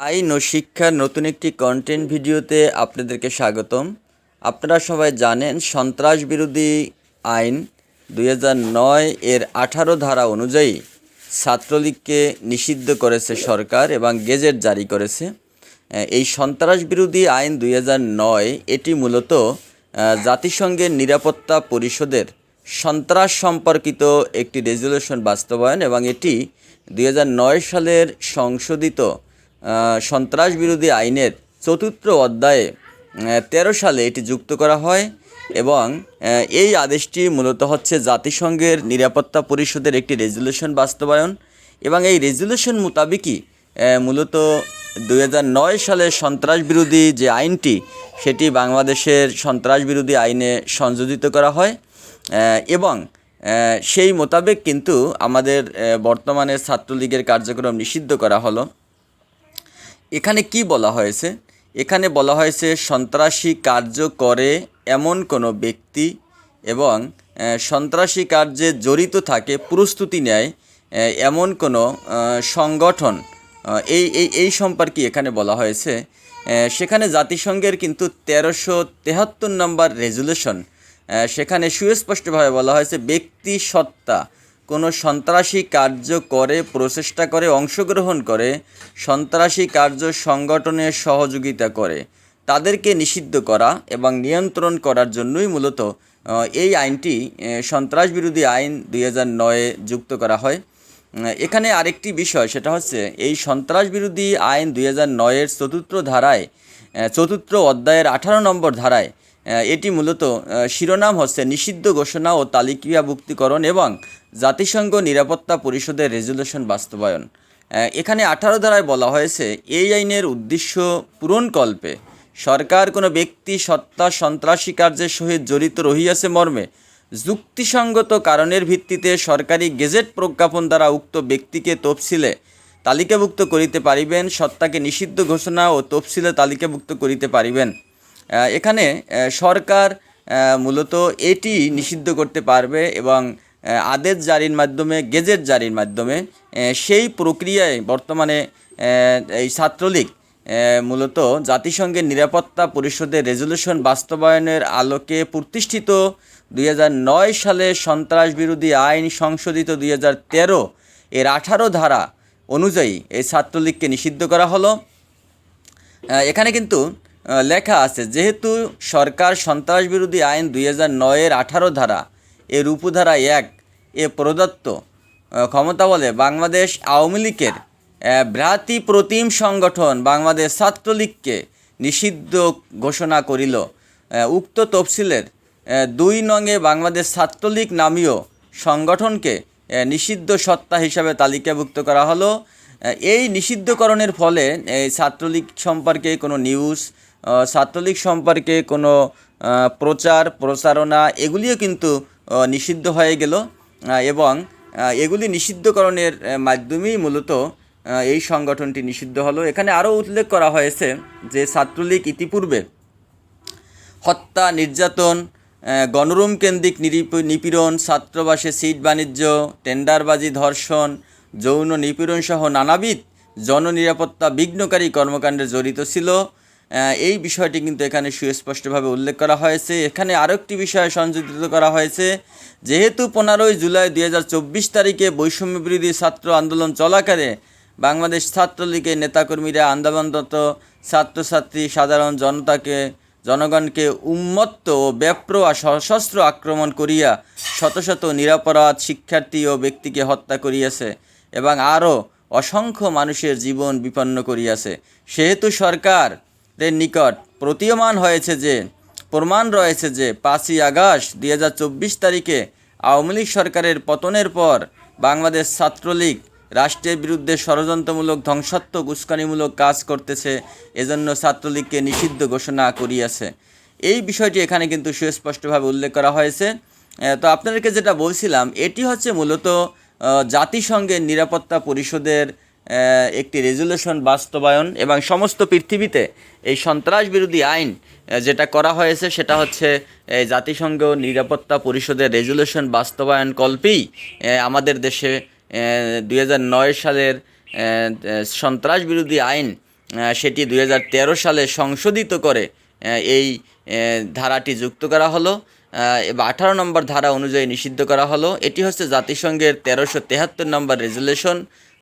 আইন ও শিক্ষার নতুন একটি কন্টেন্ট ভিডিওতে আপনাদেরকে স্বাগতম। আপনারা সবাই জানেন সন্ত্রাস বিরোধী আইন দুই এর আঠারো ধারা অনুযায়ী ছাত্রলীগকে নিষিদ্ধ করেছে সরকার এবং গেজেট জারি করেছে। এই সন্ত্রাস বিরোধী আইন দুই এটি মূলত জাতিসংঘের নিরাপত্তা পরিষদের সন্ত্রাস সম্পর্কিত একটি রেজলিউশন বাস্তবায়ন এবং এটি দুই হাজার নয় সালের সংশোধিত সন্ত্রাস বিরোধী আইনের চতুর্থ অধ্যায়ে তেরো সালে এটি যুক্ত করা হয় এবং এই আদেশটি মূলত হচ্ছে জাতিসংঘের নিরাপত্তা পরিষদের একটি রেজলিউশন বাস্তবায়ন এবং এই রেজলিউশন মোতাবেকই মূলত দুই সালের সন্ত্রাস বিরোধী যে আইনটি, সেটি বাংলাদেশের সন্ত্রাস বিরোধী আইনে সংযোজিত করা হয় এবং সেই মোতাবেক কিন্তু আমাদের বর্তমানে ছাত্রলীগের কার্যক্রম নিষিদ্ধ করা হলো। এখানে কি বলা হয়েছে? এখানে বলা হয়েছে, সন্ত্রাসী কার্য করে এমন কোনো ব্যক্তি এবং সন্ত্রাসী কার্যে জড়িত থাকে, প্রস্তুতি নেয় এমন কোনো সংগঠন এই এই এই সম্পর্কে এখানে বলা হয়েছে। সেখানে জাতিসংঘের কিন্তু তেরোশো তেহাত্তর নম্বর রেজুলেশন সেখানে সুস্পষ্টভাবে বলা হয়েছে, ব্যক্তি সত্তা কোনো সন্ত্রাসী কার্য করে, প্রচেষ্টা করে, অংশগ্রহণ করে, সন্ত্রাসী কার্য সংগঠনের সহযোগিতা করে, তাদেরকে নিষিদ্ধ করা এবং নিয়ন্ত্রণ করার জন্যই মূলত এই আইনটি সন্ত্রাস বিরোধী আইন দুই হাজার নয়ে যুক্ত করা হয়। এখানে আরেকটি বিষয়, সেটা হচ্ছে এই সন্ত্রাস বিরোধী আইন দুই হাজার নয়ের চতুর্থ ধারায় চতুর্থ অধ্যায়ের আঠারো নম্বর ধারায় এটি মূলত শিরোনাম হচ্ছে নিষিদ্ধ ঘোষণা ও তালিকাভুক্তিকরণ এবং জাতিসংঘ নিরাপত্তা পরিষদের রেজুলেশন বাস্তবায়ন। এখানে আঠারো ধারায় বলা হয়েছে, এই আইনের উদ্দেশ্য পূরণকল্পে সরকার কোনো ব্যক্তি সত্তা, সন্ত্রাসী কার্যের সহিত জড়িত রহিয়াছে মর্মে যুক্তিসঙ্গত কারণের ভিত্তিতে সরকারি গেজেট প্রজ্ঞাপন দ্বারা উক্ত ব্যক্তিকে তফসিলে তালিকাভুক্ত করিতে পারিবেন, সত্তাকে নিষিদ্ধ ঘোষণা ও তফসিলে তালিকাভুক্ত করিতে পারিবেন। এখানে সরকার মূলত এটি নিষিদ্ধ করতে পারবে এবং আদেশ জারির মাধ্যমে, গেজেট জারির মাধ্যমে সেই প্রক্রিয়ায় বর্তমানে এই ছাত্রলীগ মূলত জাতিসংঘের নিরাপত্তা পরিষদের রেজলিউশন বাস্তবায়নের আলোকে প্রতিষ্ঠিত দুই হাজার নয় সালে সন্ত্রাস বিরোধী আইন সংশোধিত দুই হাজার তেরো এর আঠারো ধারা অনুযায়ী এই ছাত্রলীগকে নিষিদ্ধ করা হলো। এখানে কিন্তু লেখা আছে, যেহেতু সরকার সন্ত্রাস বিরোধী আইন দুই হাজার নয়ের আঠারো ধারা এর উপধারা এক এ প্রদত্ত। ক্ষমতা বলে বাংলাদেশ আওয়ামী লীগের আহ, প্রতিম সংগঠন বাংলাদেশ ছাত্রলীগকে নিষিদ্ধ ঘোষণা করিল। উক্ত তফসিলের দুই নঙে বাংলাদেশ ছাত্রলীগ নামীয় সংগঠনকে নিষিদ্ধ সত্তা হিসাবে তালিকাভুক্ত করা হলো। এই নিষিদ্ধকরণের ফলে এই ছাত্রলীগ সম্পর্কে কোনো নিউজ ছাত্রলীগ সম্পর্কে কোনো প্রচার প্রচারণা এগুলিও কিন্তু নিষিদ্ধ হয়ে গেল। এবং এগুলি নিষিদ্ধকরণের মাধ্যমেই মূলত এই সংগঠনটি নিষিদ্ধ হলো। এখানে আরও উল্লেখ করা হয়েছে যে ছাত্রলীগ ইতিপূর্বে হত্যা, নির্যাতন গণরুম কেন্দ্রিক নিপীড়ন, ছাত্রবাসে সিট বাণিজ্য, টেন্ডারবাজি ধর্ষণ, যৌন নিপীড়ন সহ নানাবিধ জননিরাপত্তা বিঘ্নকারী কর্মকাণ্ডে জড়িত ছিল। এই বিষয়টি কিন্তু এখানে সুস্পষ্টভাবে উল্লেখ করা হয়েছে। এখানে আরও একটি বিষয় সংযোজিত করা হয়েছে। যেহেতু পনেরোই জুলাই দুই হাজার চব্বিশ তারিখে বৈষম্য বিরোধী ছাত্র আন্দোলন চলাকালে বাংলাদেশ ছাত্রলীগের নেতাকর্মীরা আন্দোলনরত ছাত্রছাত্রী, সাধারণ জনতাকে, জনগণকে উন্মত্ত ও ব্যাপ্রয়া সশস্ত্র আক্রমণ করিয়া শত শত নিরাপরাধ শিক্ষার্থী ও ব্যক্তিকে হত্যা করিয়াছে এবং আরও অসংখ্য মানুষের জীবন বিপন্ন করিয়াছে। সেহেতু সরকারের নিকট প্রতীয়মান হয়েছে যে, প্রমাণ রয়েছে যে পাঁচই আগস্ট দুই হাজার চব্বিশ তারিখে আওয়ামী লীগ সরকারের পতনের পর বাংলাদেশ ছাত্রলীগ রাষ্ট্রের বিরুদ্ধে ষড়যন্ত্রমূলক, ধ্বংসাত্মক, উস্কানিমূলক কাজ করতেছে, এজন্য ছাত্রলীগকে নিষিদ্ধ ঘোষণা করিয়াছে। এই বিষয়টি এখানে কিন্তু সুস্পষ্টভাবে উল্লেখ করা হয়েছে। তো আপনাদেরকে যেটা বলছিলাম, এটি হচ্ছে মূলত জাতিসংঘের নিরাপত্তা পরিষদের একটি রেজুলেশন, বাস্তবায়ন এবং সমস্ত পৃথিবীতে এই সন্ত্রাস বিরোধী আইন যেটা করা হয়েছে সেটা হচ্ছে জাতিসংঘ নিরাপত্তা পরিষদের রেজুলেশন, বাস্তবায়ন কল্পেই আমাদের দেশে দু হাজার নয় সালের সন্ত্রাস বিরোধী আইন সেটি দু হাজার তেরো সালে সংশোধিত করে এই ধারাটি যুক্ত করা হলো আঠারো নম্বর ধারা অনুযায়ী নিষিদ্ধ করা হলো। এটি হচ্ছে জাতিসংঘের তেরোশো তেহাত্তর নম্বর রেজুলেশন